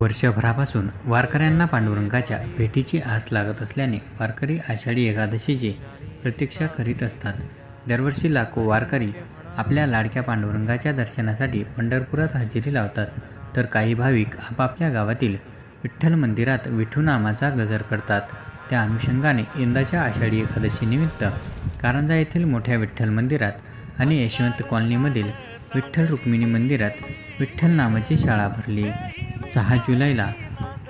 वर्षभरापासून वारकऱ्यांना पांडुरंगाच्या भेटीची आस लागत असल्याने वारकरी आषाढी एकादशीची प्रतीक्षा करीत असतात. दरवर्षी लाखो वारकरी आपल्या लाडक्या पांडुरंगाच्या दर्शनासाठी पंढरपुरात हजेरी लावतात. तर काही भाविक आपापल्या गावातील विठ्ठल मंदिरात विठू नामाचा गजर करतात. त्या अनुषंगाने यंदाच्या आषाढी एकादशीनिमित्त कारंजा येथील मोठ्या विठ्ठल मंदिरात आणि यशवंत कॉलनीमधील विठ्ठल रुक्मिणी मंदिरात विठ्ठल नामाची शाळा भरली. सहा जुलैला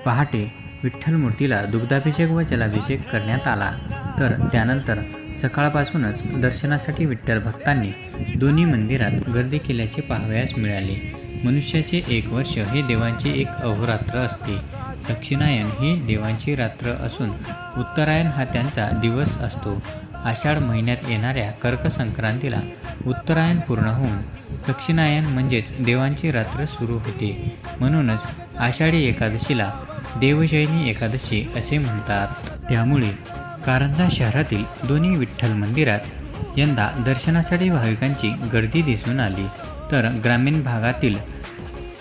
पहाटे विठ्ठल मूर्तीला दुग्धाभिषेक व जलाभिषेक करण्यात आला. तर त्यानंतर सकाळपासूनच दर्शनासाठी विठ्ठल भक्तांनी दोन्ही मंदिरात गर्दी केल्याचे पाहावयास मिळाले. मनुष्याचे एक वर्ष हे देवांचे एक अहोरात्र असते. दक्षिणायन ही देवांची रात्र असून उत्तरायण हा त्यांचा दिवस असतो. आषाढ महिन्यात येणाऱ्या कर्कसंक्रांतीला उत्तरायण पूर्ण होऊन दक्षिणायन म्हणजेच देवांची रात्र सुरू होते. म्हणूनच आषाढी एकादशीला देवशयनी एकादशी असे म्हणतात. त्यामुळे कारंजा शहरातील दोन्ही विठ्ठल मंदिरात यंदा दर्शनासाठी भाविकांची गर्दी दिसून आली. तर ग्रामीण भागातील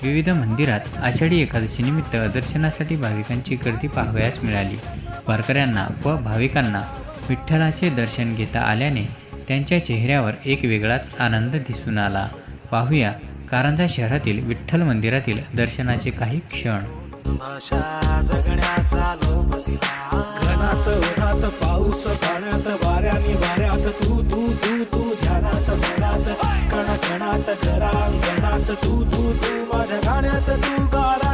विविध मंदिरात आषाढी एकादशीनिमित्त दर्शनासाठी भाविकांची गर्दी पाहावयास मिळाली. वारकऱ्यांना व भाविकांना विठ्ठलाचे दर्शन घेता आल्याने त्यांच्या चेहऱ्यावर एक वेगळाच आनंद दिसून आला. पाहूया कारंजा शहरातील विठ्ठल मंदिरातील दर्शनाचे काही क्षण. पाऊस पाण्यात वाऱ्याने वाऱ्यात तू तू तू तू ध्यानात मनात कण कणात घरांगणात तू तू तू माझ्या गाण्यात तू गाराण्यात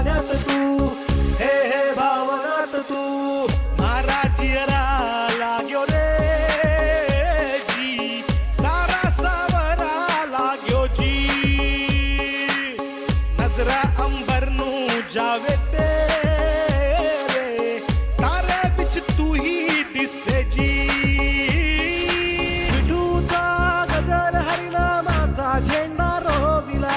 ਜਾਵੇ ਤੇਰੇ ਤਾਰੇ ਵਿੱਚ ਤੂੰ ਹੀ ਦਿਸੇ ਜੀ विठूचा गजर हरिनामाचा झेंडा रोविला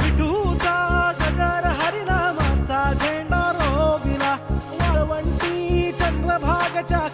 विठूचा गजर हरिनामाचा झेंडा रोविला वाळवंटी चंद्रभागच्या